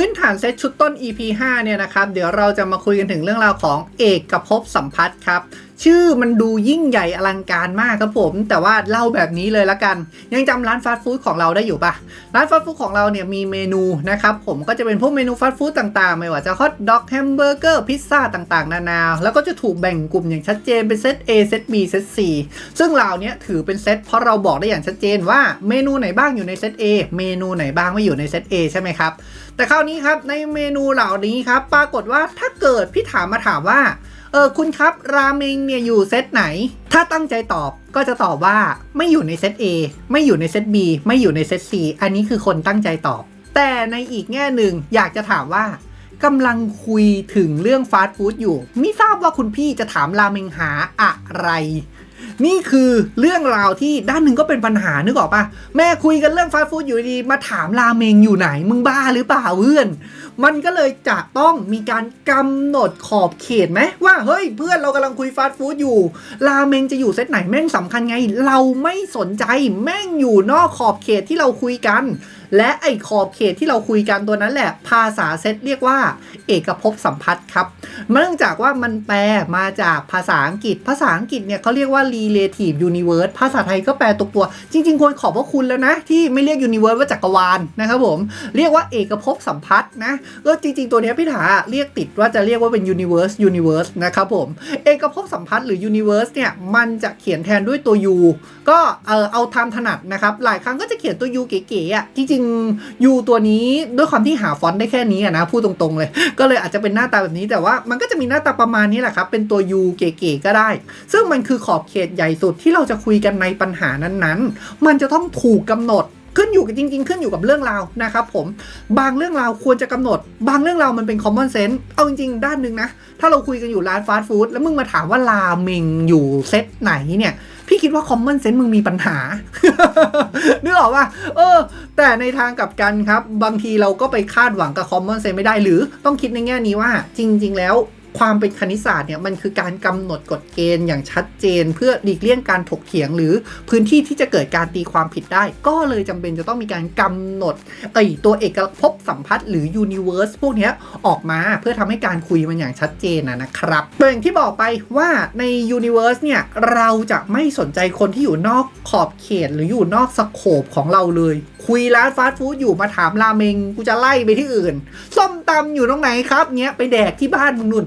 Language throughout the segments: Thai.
พื้นฐานเซตชุดต้น EP 5 เนี่ยนะครับ เดี๋ยวเราจะมาคุยกันถึงเรื่องราวของเอกกับภพสัมพัทธ์ครับ ชื่อมันดูยิ่งใหญ่อลังการมากครับผม แต่ว่าเล่าแบบนี้เลยละกัน ยังจำร้านฟาสต์ฟู้ดของเราได้อยู่ปะร้านฟาสต์ฟู้ดของเราเนี่ยมีเมนูนะครับผมก็จะเป็นพวกเมนูฟาสต์ฟู้ดต่างๆ ไม่ว่าจะฮอทด็อกแฮมเบอร์เกอร์พิซซ่าต่างๆ นานา แล้วก็จะถูกแบ่งกลุ่มอย่างชัดเจนเป็นเซต A เซต B เซต C ซึ่งเราเนี้ยถือเป็นเซตเพราะเราบอกได้อย่างชัดเจนว่าเมนูไหนบ้างอยู่ในเซต A เมนูไหนบ้างไม่อยู่ในเซต A ใช่ไหมครับแต่คราวนี้ครับในเมนูเหล่านี้ครับปรากฏว่าถ้าเกิดพี่ถามมาถามว่าเออคุณครับราเมงเนี่ยอยู่เซตไหน ถ้าตั้งใจตอบก็จะตอบว่าไม่อยู่ในเซต A ไม่อยู่ในเซต B ไม่อยู่ในเซต C อันนี้คือคนตั้งใจตอบ แต่ในอีกแง่หนึ่งอยากจะถามว่ากำลังคุยถึงเรื่องฟาสต์ฟู้ดอยู่ไม่ทราบว่าคุณพี่จะถามราเมงหาอะไร นี่คือเรื่องราวที่ด้านหนึ่งก็เป็นปัญหานึกออกปะแม่คุยกันเรื่องฟาสต์ฟู้ดอยู่ดีมาถามราเมงอยู่ไหนมึงบ้าหรือเปล่าเพื่อน มันก็เลยจะต้องมีการกำหนดขอบเขตไหมว่าเฮ้ยเพื่อนเรากำลังคุยฟาสต์ฟู้ดอยู่ราเมงจะอยู่เซตไหนแม่งสำคัญไง เราไม่สนใจแม่งอยู่นอกขอบเขตที่เราคุยกัน และไอ้ขอบเขตที่เราคุยกันตัวนั้นแหละ ภาษาเซตเรียกว่า เอกภพสัมพัทธ์ครับเนื่องจากว่ามันแปลมาจากภาษาอังกฤษ ภาษาอังกฤษเนี่ยเขาเรียกว่า relative universe ภาษาไทยก็แปลตกตัว จริง ๆ ควรขอบพระคุณแล้วนะ ที่ไม่เรียก universe ว่าจักรวาลนะครับผม เรียกว่าเอกภพสัมพัทธ์นะก็จริง ๆ ตัวนี้พี่ถาเรียกติดว่าจะเรียกว่าเป็น universe universe นะครับผมเอกภพสัมพัทธ์หรือ universe เนี่ย มันจะเขียนแทนด้วยตัว u ก็เออเอาทำถนัดนะครับ หลายครั้งก็จะเขียนตัว u เก๋ๆอะจริงๆ u ตัวนี้ด้วยความที่หาฟอนต์ได้แค่นี้นะพูดตรงๆเลย ก็เลยอาจจะเป็นหน้าตาแบบนี้แต่ว่ามันก็จะมีหน้าตาประมาณนี้แหละครับ เป็นตัว U เก๋ๆก็ได้ ซึ่งมันคือขอบเขตใหญ่สุดที่เราจะคุยกันในปัญหานั้นๆ มันจะต้องถูกกำหนด ขึ้นอยู่กับจริง ๆ ขึ้นอยู่กับเรื่องราวนะครับผมบางเรื่องราวควรจะกำหนด บางเรื่องราวมันเป็น common sense เอาจริง ๆ ด้านหนึ่งนะ ถ้าเราคุยกันอยู่ร้านฟาสต์ฟู้ดแล้วมึงมาถามว่าราเมงอยู่เซตไหนเนี่ยพี่คิดว่า common sense มึงมีปัญหานึกออกว่าเออ แต่ในทางกลับกันครับ บางทีเราก็ไปคาดหวังกับ common sense ไม่ได้ หรือต้องคิดในแง่นี้ว่า จริง ๆ แล้ว ความเป็นคณิตศาสตร์เนี่ยมันคือการกำหนดกฎเกณฑ์อย่างชัดเจน เพื่อหลีกเลี่ยงการถกเถียง หรือพื้นที่ที่จะเกิดการตีความผิดได้ ก็เลยจำเป็นจะต้องมีการกำหนดไอตัวเอกภพสัมพัทธ์หรือ universe พวกนี้ออกมาเพื่อทำให้การคุยมันอย่างชัดเจนนะนะครับอย่างที่บอกไปว่าใน universe เนี่ยเราจะไม่สนใจคนที่อยู่นอกขอบเขต หรืออยู่นอกสโคปของเราเลย คุยร้านฟาสต์ฟู้ดอยู่มาถามราเมงกูจะไล่ไปที่อื่นส้มตำอยู่ตรงไหนครับเนี้ยไปแดกที่บ้านมึงนุ่น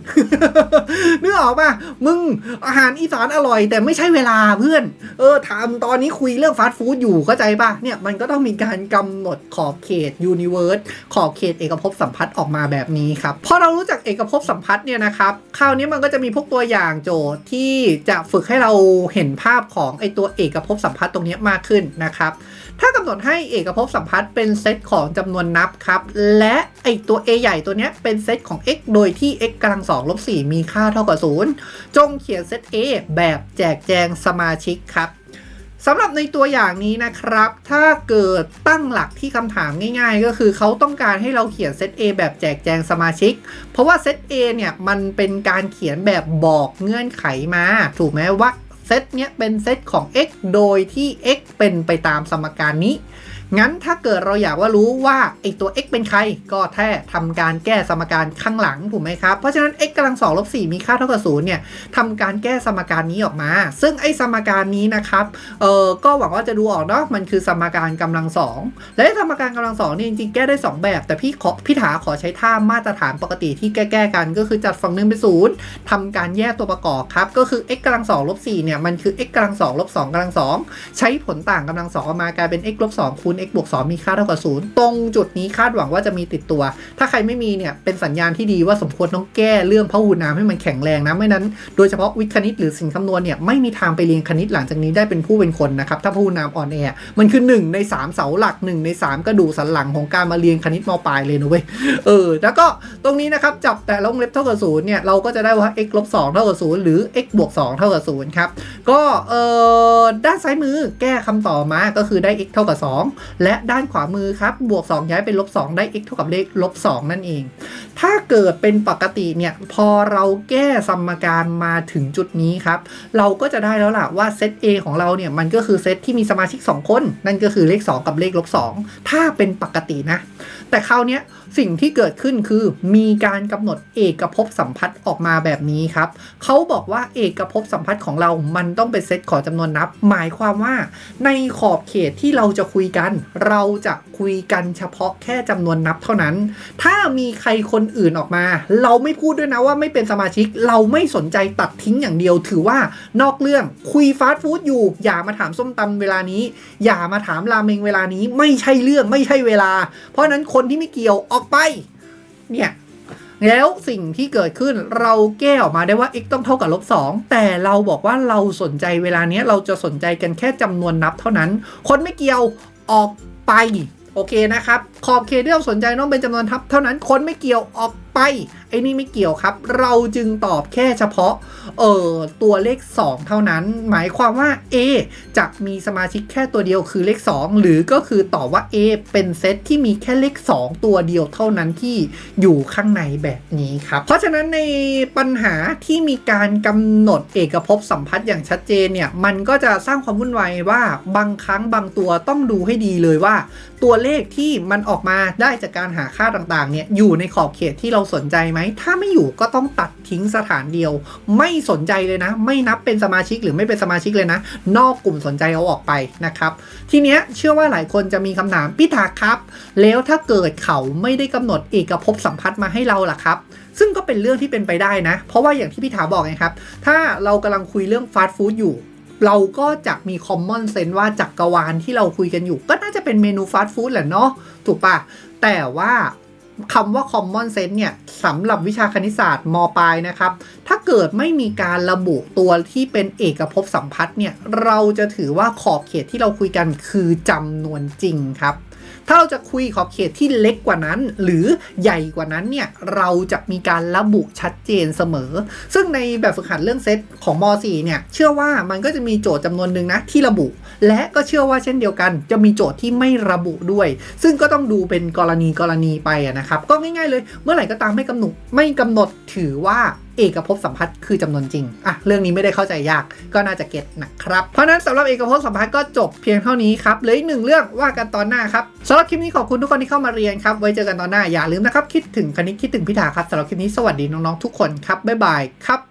นึกออกป่ะมึงอาหารอีสานอร่อย แต่ไม่ใช่เวลาเพื่อน เออถามตอนนี้คุยเรื่องฟาสต์ฟู้ดอยู่เข้าใจป่ะเนี่ยมันก็ต้องมีการกำหนดขอบเขตยูนิเวิร์สขอบเขตเอกภพสัมพัทธ์ออกมาแบบนี้ครับพอเรารู้จักเอกภพสัมพัทธ์เนี่ยนะครับคราวนี้มันก็จะมีพวกตัวอย่างโจทย์ที่จะฝึกให้เราเห็นภาพของไอตัวเอกภพสัมพัทธ์ตรงนี้มากขึ้นนะครับ ถ้ากำหนดให้เอกภพสัมพัทธ์เป็นเซตของจำนวนนับครับ และไอตัว a ใหญ่ตัวเนี้ยเป็นเซตของ x โดยที่ x กำลังสองลบ4มีค่าเท่ากับ 0 จงเขียนเซต a แบบแจกแจงสมาชิกครับสำหรับในตัวอย่างนี้นะครับ ถ้าเกิดตั้งหลักที่คำถามง่ายๆ ก็คือเขาต้องการให้เราเขียนเซต A แบบแจกแจงสมาชิก เพราะว่าเซต A เนี่ยมันเป็นการเขียนแบบบอกเงื่อนไขมา ถูกไหมว่า เซตเนี้ยเป็นเซตของ x โดยที่ x เป็นไปตามสมการนี้ งั้นถ้าเกิดเราอยากว่ารู้ว่าไอตัว x เป็นใคร ก็แค่ทำการแก้สมการข้างหลังถูกไหมครับ เพราะฉะนั้น x กำลังสองลบ4มีค่าเท่ากับ0เนี่ยทำการแก้สมการนี้ออกมา ซึ่งไอสมการนี้นะครับ เออก็หวังว่าจะดูออกเนาะ มันคือสมการกำลังสองและสมการกำลังสองนี่จริงๆแก้ได้ 2 แบบ แต่พี่ขอพี่ถาขอใช้ท่ามาตรฐานปกติที่แก้ๆกัน ก็คือจัดฝั่งหนึ่งเป็นศูนย์ทำการแยกตัวประกอบครับ ก็คือ x กำลังสองลบ4เนี่ยมันคือ x กำลังสองลบ2กำลังสองใช้ผลต่างกำลังสองออกมากลายเป็น x ลบ2คูณ x บวก2มีค่าเท่ากับศูนย์ตรงจุดนี้คาดหวังว่าจะมีติดตัว ถ้าใครไม่มีเนี่ยเป็นสัญญาณที่ดีว่าสมควรต้องแก้เรื่องพหูน้ำให้มันแข็งแรงนะไม่นั้น โดยเฉพาะวิทย์คณิตหรือสิ่งคำนวณเนี่ยไม่มีทางไปเรียนคณิตหลังจากนี้ได้เป็นผู้เป็นคนนะครับถ้าพหูน้ำอ่อนแอมันคือ 1 ใน 3 เสาหลัก 1 ใน 3 กระดูกสันหลังของการมาเรียนคณิตมปลายเลยนะเว้ยเออแล้วก็ตรงนี้นะครับจับแต่ลงเล็บเท่ากับศูนย์เนี่ยเราก็จะได้ว่า x ลบ2เท่ากับศูนย์หรือ x บวก2เท่ากับศูนย์ครับก็เออด้านซ้ายมือแก้คำตอบมาก็คือได้ x เท่ากับ2และด้านขวามือครับ บวก 2 ย้ายเป็นลบ 2 ได้ x เท่ากับเลขลบ 2 นั่นเอง ถ้าเกิดเป็นปกติเนี่ย พอเราแก้สมการมาถึงจุดนี้ครับ เราก็จะได้แล้วล่ะว่าเซต A ของเราเนี่ย มันก็คือเซตที่มีสมาชิก 2 คน นั่นก็คือเลข 2 กับเลขลบ 2 ถ้าเป็นปกตินะ แต่คราวเนี้ยสิ่งที่เกิดขึ้นคือมีการกำหนดเอกภพสัมพัทธ์ออกมาแบบนี้ครับเขาบอกว่าเอกภพสัมพัทธ์ของเรา มันต้องเป็นเซตของจำนวนนับ หมายความว่า ในขอบเขตที่เราจะคุยกัน เราจะคุยกันเฉพาะแค่จำนวนนับเท่านั้น ถ้ามีใครคนอื่นออกมา เราไม่พูดด้วยนะว่าไม่เป็นสมาชิก เราไม่สนใจตัดทิ้งอย่างเดียว ถือว่านอกเรื่องคุยฟาสต์ฟู้ดอยู่ อย่ามาถามส้มตำเวลานี้ อย่ามาถามราเมงเวลานี้ ไม่ใช่เรื่องไม่ใช่เวลา เพราะฉะนั้นคนที่ไม่เกี่ยวออกไป เนี่ย แล้วสิ่งที่เกิดขึ้นเราแก้ออกมาได้ว่า x ต้องเท่ากับลบ2แต่เราบอกว่าเราสนใจเวลาเนี้ยเราจะสนใจกันแค่จำนวนนับเท่านั้น คนไม่เกี่ยวออกไปโอเคนะครับ ขอบเขตที่เราสนใจต้องเป็นจำนวนทับเท่านั้น คนไม่เกี่ยวออกไป ไอ้นี่ไม่เกี่ยวครับ เราจึงตอบแค่เฉพาะเออตัวเลข 2 เท่านั้น หมายความว่า A จะมีสมาชิกแค่ตัวเดียวคือเลข 2 หรือก็คือตอบว่า A เป็นเซตที่มีแค่เลข 2 ตัวเดียวเท่านั้นที่อยู่ข้างในแบบนี้ครับเพราะฉะนั้นในปัญหาที่มีการกำหนดเอกภพสัมพัทธ์อย่างชัดเจนเนี่ยมันก็จะสร้างความวุ่นวายว่าบางครั้งบางตัวต้องดูให้ดีเลยว่า ตัวเลขที่มันออกมาได้จากการหาค่าต่างๆเนี่ยอยู่ในขอบเขตที่เราสนใจไหมถ้าไม่อยู่ก็ต้องตัดทิ้งสถานเดียว ไม่สนใจเลยนะ ไม่นับเป็นสมาชิกหรือไม่เป็นสมาชิกเลยนะ นอกกลุ่มสนใจเอาออกไปนะครับ ทีเนี้ยเชื่อว่าหลายคนจะมีคำถามพี่ถาครับ แล้วถ้าเกิดเขาไม่ได้กำหนดเอกภพสัมพัทธ์มาให้เราล่ะครับซึ่งก็เป็นเรื่องที่เป็นไปได้นะ เพราะว่าอย่างที่พี่ถาบอกไงครับ ถ้าเรากำลังคุยเรื่องฟาสต์ฟู้ดอยู่ เราก็จะมีคอมมอนเซนส์ว่าจักกรวาลที่เราคุยกันอยู่ ก็น่าจะเป็นเมนูฟาสต์ฟู้ดแหละเนาะถูกปะแต่ว่า คำว่า common sense เนี่ยสำหรับวิชาคณิตศาสตร์มปลายนะครับ ถ้าเกิดไม่มีการระบุตัวที่เป็นเอกภพสัมพัทธ์เนี่ย เราจะถือว่าขอบเขตที่เราคุยกันคือจำนวนจริงครับ ถ้าเราจะคุยขอบเขตที่เล็กกว่านั้น หรือใหญ่กว่านั้นเนี่ยเราจะมีการระบุชัดเจนเสมอ ซึ่งในแบบฝึกหัดเรื่องเซตของม .4 เนี่ยเชื่อว่ามันก็จะมีโจทย์จำนวนหนึ่งนะที่ระบุ และก็เชื่อว่าเช่นเดียวกัน จะมีโจทย์ที่ไม่ระบุด้วย ซึ่งก็ต้องดูเป็นกรณีกรณีไปนะครับก็ง่ายๆเลย เมื่อไหร่ก็ตามไม่กำหนดไม่กำหนดถือว่า เอกภพสัมพัทธ์คือจำนวนจริง อะ เรื่องนี้ไม่ได้เข้าใจยากก็น่าจะเก็ตนะครับ เพราะนั้นสำหรับเอกภพสัมพัทธ์ก็จบเพียงเท่านี้ครับเหลืออีกหนึ่งเรื่องว่ากันตอนหน้าครับสำหรับคลิปนี้ขอบคุณทุกคนที่เข้ามาเรียนครับ ไว้เจอกันตอนหน้าอย่าลืมนะครับ คิดถึงคณิตคิดถึงพิธาครับสำหรับคลิปนี้สวัสดีน้องๆทุกคนครับบ๊ายบายครับ